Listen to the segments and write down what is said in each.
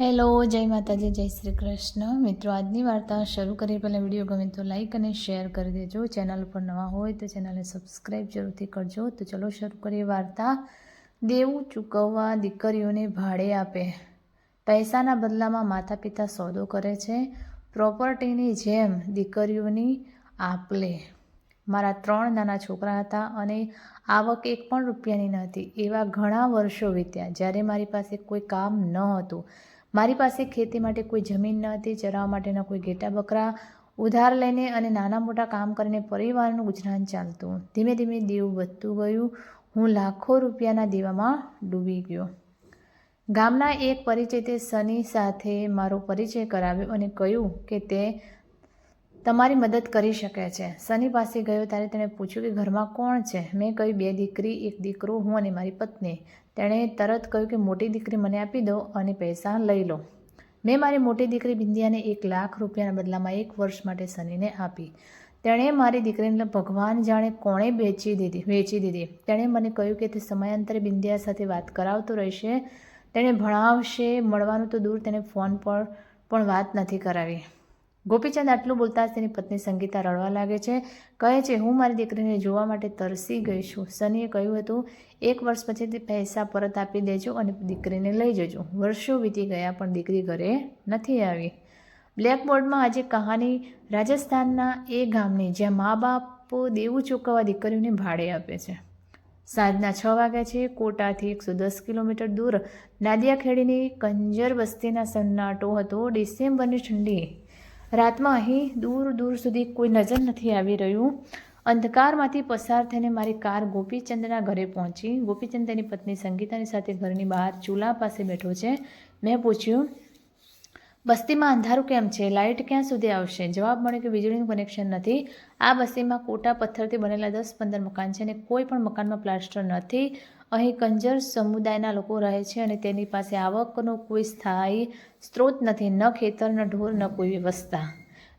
Hello, જય માતાજી, જય શ્રી કૃષ્ણ. મિત્રો, આજની વાર્તા શરૂ કરી પહેલાં વીડિયો ગમે તો લાઈક અને શેર કરી દેજો. ચેનલ ઉપર નવા હોય તો ચેનલને સબસ્ક્રાઈબ જરૂરથી કરજો. તો ચલો શરૂ કરીએ વાર્તા. દેવું ચૂકવવા દીકરીઓને ભાડે આપે. પૈસાના બદલામાં માતા પિતા સોદો કરે છે. પ્રોપર્ટીની જેમ દીકરીઓની આપ લે મારા ત્રણ નાના છોકરા હતા અને આવક એક પણ રૂપિયાની ન હતી. એવા ઘણા વર્ષો વીત્યા. જ્યારે મારી પાસે કોઈ કામ ન હતું મારી પાસે ખેતી માટે કોઈ જમીન ન હતી ચરાવવા માટેના કોઈ ઘેટા બકરા, ઉધાર લઈને અને નાના મોટા કામ કરીને પરિવારનું ગુજરાન ચાલતું. ધીમે ધીમે દેવું વધતું ગયું. હું લાખો રૂપિયાના દેવામાં ડૂબી ગયો. ગામના એક પરિચિતે સની સાથે મારો પરિચય કરાવ્યો અને કહ્યું કે તે તમારી મદદ કરી શકે છે. સની પાસે ગયો ત્યારે તેણે પૂછ્યું કે ઘરમાં કોણ છે? મેં કહ્યું, બે દીકરી, એક દીકરો, હું અને મારી પત્ની. તેણે તરત કહ્યું કે, મોટી દીકરી મને આપી દો અને પૈસા લઈ લો. મેં મારી મોટી દીકરી બિંદિયાને એક લાખ રૂપિયાના બદલામાં એક વર્ષ માટે સનીને આપી. તેણે મારી દીકરીને ભગવાન જાણે કોણે વેચી દીધી વેચી દીધી. તેણે મને કહ્યું કે, તે સમયાંતરે બિંદિયા સાથે વાત કરાવતો રહેશે. તેણે ભણાવશે, મળવાનું તો દૂર. તેને ફોન પર પણ વાત નથી કરાવી. ગોપીચંદ આટલું બોલતા જ તેની પત્ની સંગીતા રડવા લાગે છે. કહે છે, હું મારી દીકરીને જોવા માટે તરસી ગઈ છું. સનીએ કહ્યું હતું, એક વર્ષ પછી તે પૈસા પરત આપી દેજો અને દીકરીને લઈ જજો. વર્ષો વીતી ગયા પણ દીકરી ઘરે નથી આવી. બ્લેકબોર્ડમાં આજે કહાની રાજસ્થાનના એ ગામની, જ્યાં મા બાપ દેવું ચૂકવવા દીકરીઓને ભાડે આપે છે. સાંજના છ વાગ્યા છે, કોટાથી એકસો દસ કિલોમીટર દૂર. નાદિયાખેડીની કંજર વસ્તીના સન્નાટો હતો. ડિસેમ્બરની ઠંડી રાતમાં અહીં દૂર દૂર સુધી કોઈ નજર નથી આવી રહ્યું. અંધકારમાંથી પસાર થઈને મારી કાર ગોપીચંદના ઘરે પહોંચી. ગોપીચંદ તેની પત્ની સંગીતાની સાથે ઘરની બહાર ચૂલા પાસે બેઠો છે. મેં પૂછ્યું, બસ્તીમાં અંધારું કેમ છે? લાઇટ ક્યાં સુધી આવશે? જવાબ મળ્યો કે વીજળીનું કનેક્શન નથી. આ બસ્તીમાં કોટા પથ્થરથી બનેલા દસ પંદર મકાન છે અને કોઈ પણ મકાનમાં પ્લાસ્ટર નથી. અહીં કંજર સમુદાયના લોકો રહે છે અને તેની પાસે આવકનો કોઈ સ્થાયી સ્ત્રોત નથી, ન ખેતર, ન ઢોર, ન કોઈ વ્યવસ્થા.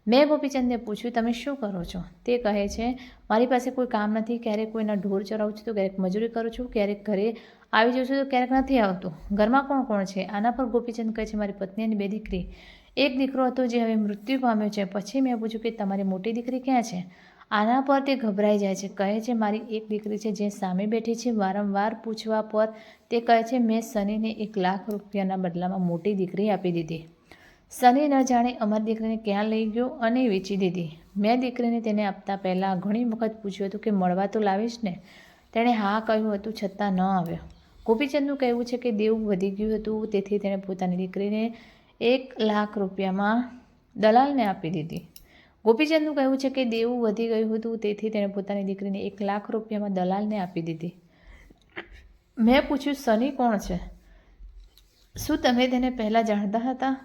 મેં ગોપીચંદને પૂછ્યું, તમે શું કરો છો? તે કહે છે, મારી પાસે કોઈ કામ નથી, ક્યારેક કોઈના ઢોર ચરાવું છું તો ક્યારેક મજૂરી કરું છું, ક્યારેક ઘરે આવી જાઉં છું તો ક્યારેક નથી આવતું. ઘરમાં કોણ કોણ છે? આના પર ગોપીચંદ કહે છે, મારી પત્ની અને બે દીકરી. એક દીકરો હતો જે હવે મૃત્યુ પામ્યો છે. પછી મેં પૂછ્યું કે તમારી મોટી દીકરી ક્યાં છે? આના પર તે ગભરાઈ જાય છે. કહે છે, મારી એક દીકરી છે જે સામે બેઠી છે. વારંવાર પૂછવા પર તે કહે છે, મેં સનીને એક લાખ રૂપિયાના બદલામાં મોટી દીકરી આપી દીધી. સની ન જાણે અમારી દીકરીને ક્યાં લઈ ગયો અને વેચી દીધી. મેં દીકરીને તેને આપતા પહેલાં ઘણી વખત પૂછ્યું હતું કે, મળવા તો લાવીશ ને? તેણે હા કહ્યું હતું છતાં ન આવ્યો. ગોપીચંદનું કહેવું છે કે, દેવું વધી ગયું હતું, તેથી તેણે પોતાની દીકરીને એક લાખ રૂપિયામાં દલાલને આપી દીધી. ગોપીચંદનું કહેવું છે કે દેવું વધી ગયું હતું, તેથી તેણે પોતાની દીકરીને એક લાખ રૂપિયામાં દલાલને આપી દીધી. મેં પૂછ્યું સની કોણ છે? શું તમે તેને પહેલાં જાણતા હતા?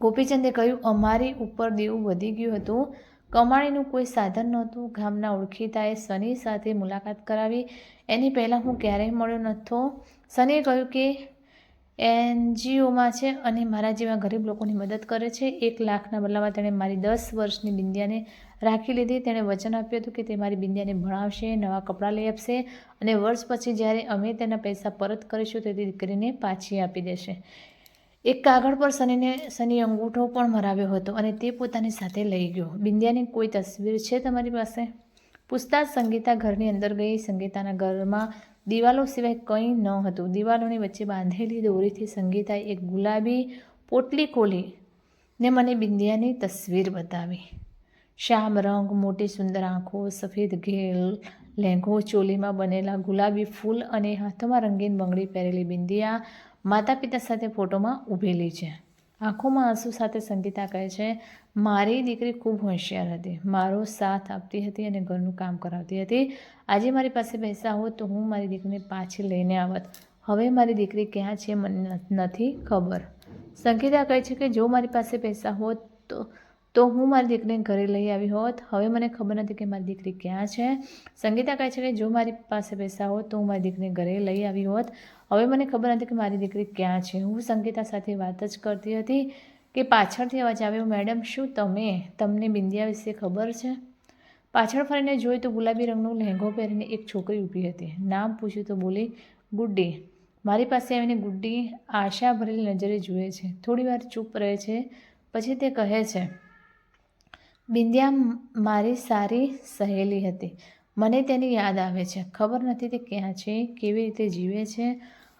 ગોપીચંદે કહ્યું, અમારી ઉપર દેવું વધી ગયું હતું. કમાણીનું કોઈ સાધન નહોતું. ગામના ઓળખીતાએ સની સાથે મુલાકાત કરાવી. એની પહેલાં હું ક્યારેય મળ્યો નહોતો. સનીએ કહ્યું કે એનજીઓમાં છે અને મારા જેવા ગરીબ લોકોની મદદ કરે છે. એક લાખના બદલામાં તેણે મારી દસ વર્ષની બિંદિયાને રાખી લીધી. તેણે વચન આપ્યું હતું કે તે મારી બિંદિયાને ભણાવશે, નવા કપડાં લઈ આપશે અને વર્ષ પછી જ્યારે અમે તેના પૈસા પરત કરીશું તો દીકરીને પાછી આપી દેશે. એક કાગળ પર શનિને, શનિ અંગૂઠો પણ મરાવ્યો હતો અને તે પોતાની સાથે લઈ ગયો. બિંદિયાની કોઈ તસવીર છે તમારી પાસે? પૂછતા સંગીતા ઘરની અંદર ગઈ. સંગીતાના ઘરમાં દિવાલો સિવાય કંઈ ન હતું. દિવાલોની વચ્ચે બાંધેલી દોરીથી સંગીતાએ એક ગુલાબી પોટલી ખોલી ને મને બિંદિયાની તસવીર બતાવી. શ્યામ રંગ, મોટી સુંદર આંખો, સફેદ ઘેલ લેંઘો ચોલીમાં બનેલા ગુલાબી ફૂલ અને હાથોમાં રંગીન બંગડી પહેરેલી બિંદિયા માતા પિતા સાથે ફોટોમાં ઊભેલી છે. આંખોમાં આંસુ સાથે સંગીતા કહે છે, મારી દીકરી ખૂબ હોશિયાર હતી. મારો સાથ આપતી હતી અને ઘરનું કામ કરાવતી હતી. આજે મારી પાસે પૈસા હોત તો હું મારી દીકરીને પાછી લઈને આવત. હવે મારી દીકરી ક્યાં છે મને નથી ખબર. સંગીતા કહે છે કે, જો મારી પાસે પૈસા હોત તો તો હું મારી દીકરીને ઘરે લઈ આવી હોત. હવે મને ખબર નથી કે મારી દીકરી ક્યાં છે. સંગીતા કહે છે કે, જો મારી પાસે પૈસા હોત તો હું મારી દીકરીને ઘરે લઈ આવી હોત. હવે મને ખબર નથી કે મારી દીકરી ક્યાં છે. હું સંગીતા સાથે વાત જ કરતી હતી કે પાછળથી અવાજ આવ્યો, મેડમ, શું તમે? તમને બિંદિયા વિશે ખબર છે? પાછળ ફરીને જોઈ તો ગુલાબી રંગનો લહેંગો પહેરીને એક છોકરી ઊભી હતી. નામ પૂછ્યું તો બોલી, ગુડ્ડી. મારી પાસે આવીને ગુડ્ડી આશા ભરેલી નજરે જુએ છે. થોડી વાર ચૂપ રહે છે, પછી તે કહે છે, બિંદિયા મારી સારી સહેલી હતી. મને તેની યાદ આવે છે. ખબર નથી તે ક્યાં છે, કેવી રીતે જીવે છે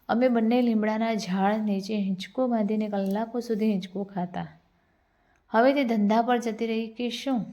અમે બંને લીમડાના ઝાડ નીચે હિંચકો બાંધીને કલાકો સુધી હિંચકો ખાતા. હવે તે ધંધા પર જતી રહી કે શું?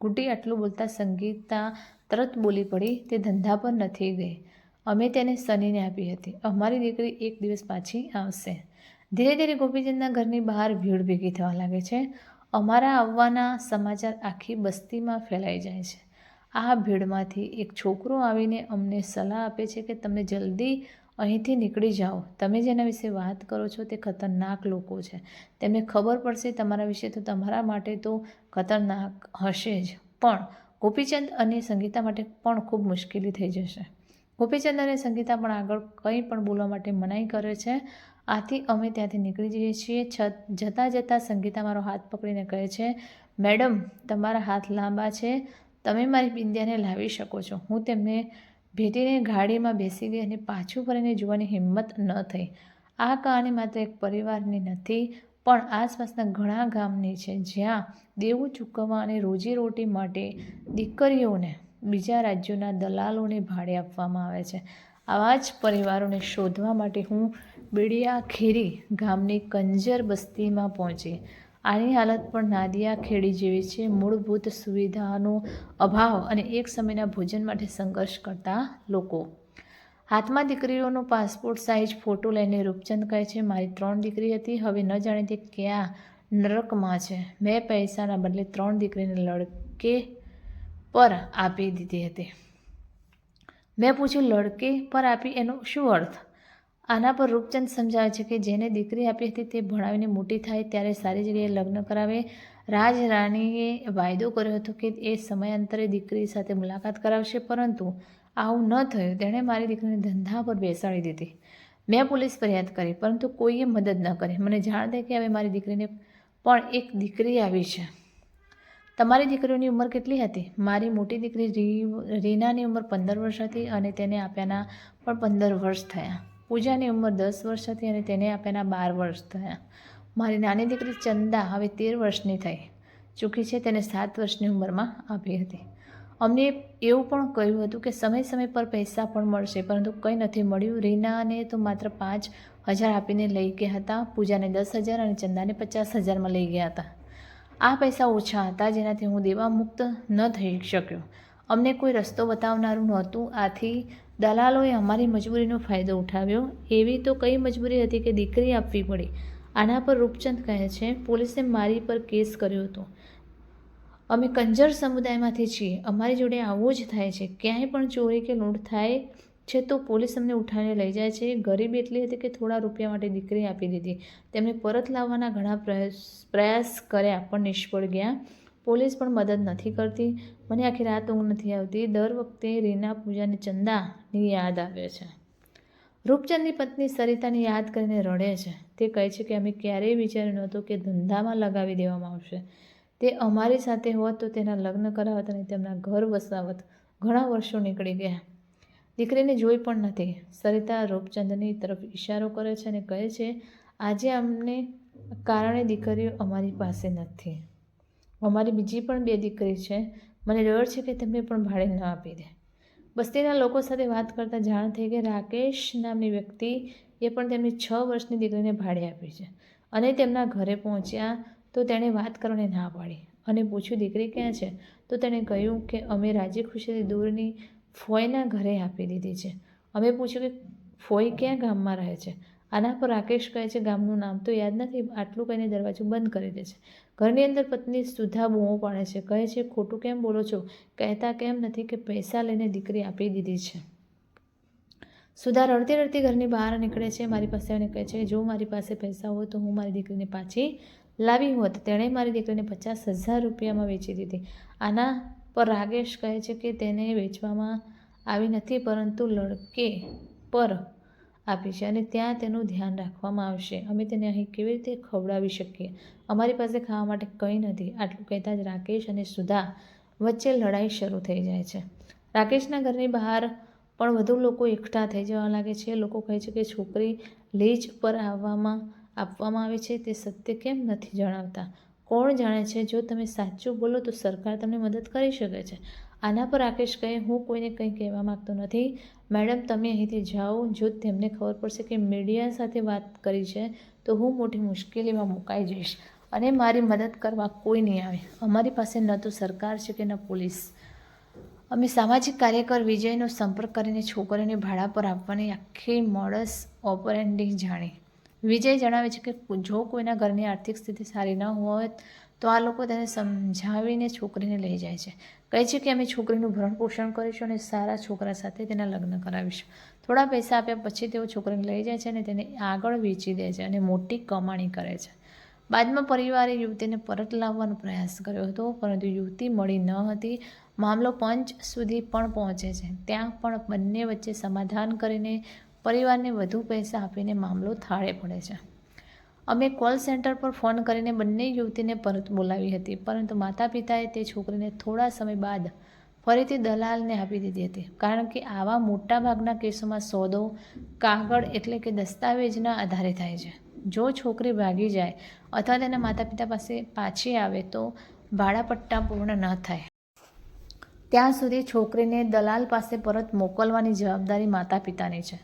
ગુડી આટલું બોલતા સંગીતા તરત બોલી પડી, તે ધંધા પર નથી ગઈ. અમે તેને સનીને આપી હતી. અમારી દીકરી એક દિવસ પાછી આવશે. ધીરે ધીરે ગોપીચંદના ઘરની બહાર ભીડ ભેગી થવા લાગે છે. અમારા આવવાના સમાચાર આખી બસ્તીમાં ફેલાઈ જાય છે. આ ભીડમાંથી એક છોકરો આવીને અમને સલાહ આપે છે કે તમે જલ્દી અહીંથી નીકળી જાઓ. તમે જેના વિશે વાત કરો છો તે ખતરનાક લોકો છે. તેમને ખબર પડશે તમારા વિશે તો તમારા માટે તો ખતરનાક હશે જ. પણ ગોપીચંદ અને સંગીતા માટે પણ ખૂબ મુશ્કેલી થઈ જશે. ગોપીચંદ અને સંગીતા પણ આગળ કંઈ પણ બોલવા માટે મનાઈ કરે છે. આથી અમે ત્યાંથી નીકળી જઈએ છીએ. છત જતાં જતાં સંગીતા મારો હાથ પકડીને કહે છે, મેડમ, તમારા હાથ લાંબા છે. તમે મારી બિંદિયાને લાવી શકો છો. હું તેમને ભેટીને ગાડીમાં બેસી ગઈ અને પાછું ફરીને જોવાની હિંમત ન થઈ. આ કહાની માત્ર એક પરિવારની નથી, પણ આસપાસના ઘણા ગામની છે, જ્યાં દેવું ચૂકવવા અને રોજીરોટી માટે દીકરીઓને બીજા રાજ્યોના દલાલોને ભાડે આપવામાં આવે છે. આવા જ પરિવારોને શોધવા માટે હું બીડિયા ખેરી ગામની કંજર બસ્તીમાં પહોંચી. આની હાલત પણ નાદિયા ખેડી જેવી છે. મૂળભૂત સુવિધાનો અભાવ અને એક સમયના ભોજન માટે સંઘર્ષ કરતા લોકો. હાથમાં દીકરીઓનો પાસપોર્ટ સાઇઝ ફોટો લઈને રૂપચંદ કહે છે, મારી ત્રણ દીકરી હતી, હવે ન જાણે તે ક્યાં નરકમાં છે. મેં પૈસાના બદલે ત્રણ દીકરીને લડકે પર આપી દીધી હતી. મેં પૂછ્યું, લડકે પર આપી એનો શું અર્થ? આના પર રૂપચંદ સમજાવે છે કે જેને દીકરી આપી હતી તે ભણાવીને મોટી થાય ત્યારે સારી જગ્યાએ લગ્ન કરાવે. રાજરાણીએ વાયદો કર્યો હતો કે એ સમયાંતરે દીકરી સાથે મુલાકાત કરાવશે, પરંતુ આવું ન થયું. તેણે મારી દીકરીને ધંધા પર બેસાડી દીધી. મેં પોલીસ ફરિયાદ કરી, પરંતુ કોઈએ મદદ ન કરી. મને જાણ થાય કે હવે મારી દીકરીને પણ એક દીકરી આવી છે. તમારી દીકરીઓની ઉંમર કેટલી હતી? મારી મોટી દીકરી રી રીનાની ઉંમર પંદર વર્ષ હતી અને તેને આપ્યાના પણ પંદર વર્ષ થયા. પૂજાની ઉંમર દસ વર્ષ હતી અને તેને આપ્યાના બાર વર્ષ થયા. મારી નાની દીકરી ચંદા હવે તેર વર્ષની થઈ. ચૂકી છે તેને સાત વર્ષની ઉંમરમાં આપી હતી. અમને એવું પણ કહ્યું હતું કે સમય સમય પર પૈસા પણ મળશે, પરંતુ કંઈ નથી મળ્યું. રીનાને તો માત્ર પાંચ હજાર આપીને લઈ ગયા હતા. પૂજાને દસ હજાર અને ચંદાને પચાસ હજારમાં લઈ ગયા હતા. આ પૈસા ઓછા હતા જેનાથી હું દેવા મુક્ત ન થઈ શક્યો. અમને કોઈ રસ્તો બતાવનારું નહોતું. આથી દલાલોએ અમારી મજબૂરીનો ફાયદો ઉઠાવ્યો. એવી તો કઈ મજબૂરી હતી કે દીકરી આપવી પડી? આના પર રૂપચંદ કહે છે, પોલીસે મારી પર કેસ કર્યો હતો. અમે કંજર સમુદાયમાંથી છીએ. અમારી જોડે આવું જ થાય છે. ક્યાંય પણ ચોરી કે લૂંટ થાય છે તો પોલીસ અમને ઉઠાવીને લઈ જાય છે. ગરીબી એટલી હતી કે થોડા રૂપિયા માટે દીકરી આપી દીધી. તેમને પરત લાવવાના ઘણા પ્રયાસ પ્રયાસ કર્યા પણ નિષ્ફળ ગયા. પોલીસ પણ મદદ નથી કરતી. મને આખી રાત ઊંઘ નથી આવતી. દર વખતે રીના પૂજાની ચંદાની યાદ આવે છે. રૂપચંદની પત્ની સરિતાને યાદ કરીને રડે છે. તે કહે છે કે, અમે ક્યારેય વિચાર્યું નહોતું કે ધંધામાં લગાવી દેવામાં આવશે. તે અમારી સાથે હોત તો તેના લગ્ન કરાવત અને તેમના ઘર વસાવત. ઘણા વર્ષો નીકળી ગયા. દીકરીને જોઈ પણ નથી. સરિતા રૂપચંદની તરફ ઇશારો કરે છે અને કહે છે, આજે અમને કારણે દીકરીઓ અમારી પાસે નથી. અમારી બીજી પણ બે દીકરી છે. મને ડર છે કે તેમને પણ ભાડે ન આપી દે. બસ્તીના લોકો સાથે વાત કરતાં જાણ થઈ કે રાકેશ નામની વ્યક્તિ એ પણ તેમની છ વર્ષની દીકરીને ભાડે આપી છે. અને તેમના ઘરે પહોંચ્યા તો તેણે વાત કરવાની ના પાડી. અને પૂછ્યું, દીકરી ક્યાં છે? તો તેણે કહ્યું કે, અમે રાજી ખુશીથી દૂરની ફોયના ઘરે આપી દીધી છે. અમે પૂછ્યું કે, ફોઈ ક્યાં ગામમાં રહે છે? આના પર રાકેશ કહે છે, ગામનું નામ તો યાદ નથી, આટલું કહીને દરવાજો બંધ કરી દે છે. ઘરની અંદર પત્ની સુધા બૂમો પાડે છે. કહે છે, ખોટું કેમ બોલો છો? કહેતા કેમ નથી કે પૈસા લઈને દીકરી આપી દીધી છે. સુધા રડતી રડતી ઘરની બહાર નીકળે છે. મારી પાસે અને કહે છે, જો મારી પાસે પૈસા હોય તો હું મારી દીકરીને પાછી લાવી હોત. તેણે મારી દીકરીને પચાસ હજાર રૂપિયામાં વેચી દીધી. આના પર રાગેશ કહે છે કે તેને વેચવામાં આવી નથી, પરંતુ લડકે પર આપી છે અને ત્યાં તેનું ધ્યાન રાખવામાં આવશે. અમે તેને અહીં કેવી રીતે ખવડાવી શકીએ? અમારી પાસે ખાવા માટે કંઈ નથી. આટલું કહેતા જ રાકેશ અને સુધા વચ્ચે લડાઈ શરૂ થઈ જાય છે. રાકેશના ઘરની બહાર પણ વધુ લોકો એકઠા થઈ જવા લાગે છે. લોકો કહે છે કે છોકરી લીજ પર આવવામાં, આપવામાં આવે છે. તે સત્ય કેમ નથી જણાવતા? કોણ જાણે છે? જો તમે સાચું બોલો તો સરકાર તમને મદદ કરી શકે છે. આના પર રાકેશ કહે, હું કોઈને કંઈ કહેવા માગતો નથી. મેડમ, તમે અહીંથી જાઓ. જો તેમને ખબર પડશે કે મીડિયા સાથે વાત કરી છે, તો હું મોટી મુશ્કેલીમાં મુકાઈ જઈશ અને મારી મદદ કરવા કોઈ નહીં આવે. અમારી પાસે ન તો સરકાર છે કે ન પોલીસ. અમે સામાજિક કાર્યકર વિજયનો સંપર્ક કરીને છોકરીઓને ભાડા પર આપવાની આખી મોડસ ઓપરેન્ડિંગ જાણી. વિજય જણાવે છે કે જો કોઈના ઘરની આર્થિક સ્થિતિ સારી ન હોય તો આ લોકો તેને સમજાવીને છોકરીને લઈ જાય છે. કહે છે કે અમે છોકરીનું ભરણ પોષણ કરીશું અને સારા છોકરા સાથે તેના લગ્ન કરાવીશું. થોડા પૈસા આપ્યા પછી તેઓ છોકરીને લઈ જાય છે અને તેને આગળ વેચી દે છે અને મોટી કમાણી કરે છે. બાદમાં પરિવારે યુવતીને પરત લાવવાનો પ્રયાસ કર્યો હતો, પરંતુ યુવતી મળી ન હતી. મામલો પંચ સુધી પણ પહોંચે છે. ત્યાં પણ બંને વચ્ચે સમાધાન કરીને પરિવારને વધુ પૈસા આપીને મામલો થાળે પડે છે. અમે કોલ સેન્ટર પર ફોન કરીને બંને યુવતીને પરત બોલાવી હતી, પરંતુ માતા પિતાએ તે છોકરીને થોડા સમય બાદ ફરીથી દલાલને આપી દીધી હતી, કારણ કે આવા મોટાભાગના કેસોમાં સોદો, કાગળ એટલે કે દસ્તાવેજના આધારે થાય છે. જો છોકરી ભાગી જાય અથવા તેના માતા પિતા પાસે પાછી આવે તો ભાડાપટ્ટા પૂર્ણ ન થાય. ત્યાં સુધી છોકરીને દલાલ પાસે પરત મોકલવાની જવાબદારી માતા પિતાની છે.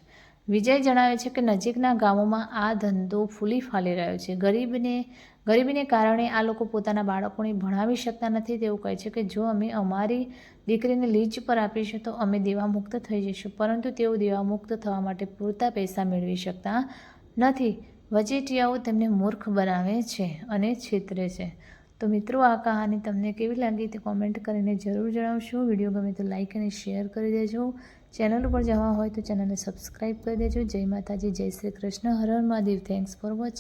વિજય જણાવે છે કે નજીકના ગામોમાં આ ધંધો ફૂલી ફાલી રહ્યો છે. ગરીબને, ગરીબીને કારણે આ લોકો પોતાના બાળકોને ભણાવી શકતા નથી. તેવું કહે છે કે જો અમે અમારી દીકરીને લીજ પર આપીશું તો અમે દેવામુક્ત થઈ જઈશું. પરંતુ તેઓ દેવામુક્ત થવા માટે પૂરતા પૈસા મેળવી શકતા નથી. વચેટિયાઓ તેમને મૂર્ખ બનાવે છે અને છેતરે છે. તો મિત્રો, આ કહાની તમને કેવી લાગી તે કોમેન્ટ કરીને જરૂર જણાવશો. વીડિયો ગમે તો લાઇક અને શેર કરી દેજો. ચેનલ ઉપર જવા હોય તો ચેનલને સબસ્ક્રાઈબ કરી દેજો. જય માતાજી, જય શ્રી કૃષ્ણ. હર હર મહાદેવ. Thanks for watching